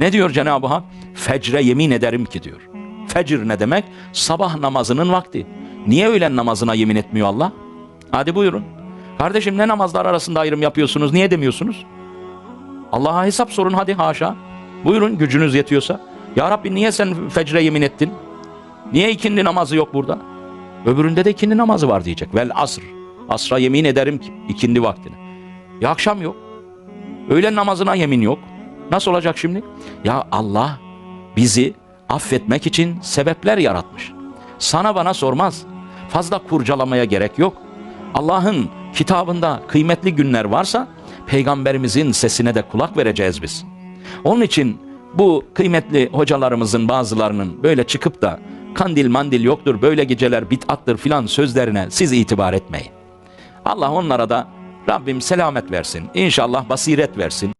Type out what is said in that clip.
Ne diyor Cenab-ı Hak? Fecre yemin ederim ki diyor. Fecir ne demek? Sabah namazının vakti. Niye öğlen namazına yemin etmiyor Allah? Hadi buyurun. Kardeşim ne namazlar arasında ayrım yapıyorsunuz? Niye demiyorsunuz? Allah'a hesap sorun hadi haşa. Buyurun gücünüz yetiyorsa. Ya Rabbi niye sen fecre yemin ettin? Niye ikindi namazı yok burada? Öbüründe de ikindi namazı var diyecek. Vel asr. Asra yemin ederim ki ikindi vaktine. Ya akşam yok. Öğlen namazına yemin yok. Nasıl olacak şimdi? Ya Allah bizi affetmek için sebepler yaratmış. Sana bana sormaz. Fazla kurcalamaya gerek yok. Allah'ın kitabında kıymetli günler varsa peygamberimizin sesine de kulak vereceğiz biz. Onun için bu kıymetli hocalarımızın bazılarının böyle çıkıp da kandil mandil yoktur böyle geceler bitattır filan sözlerine siz itibar etmeyin. Allah onlara da Rabbim selamet versin. İnşallah basiret versin.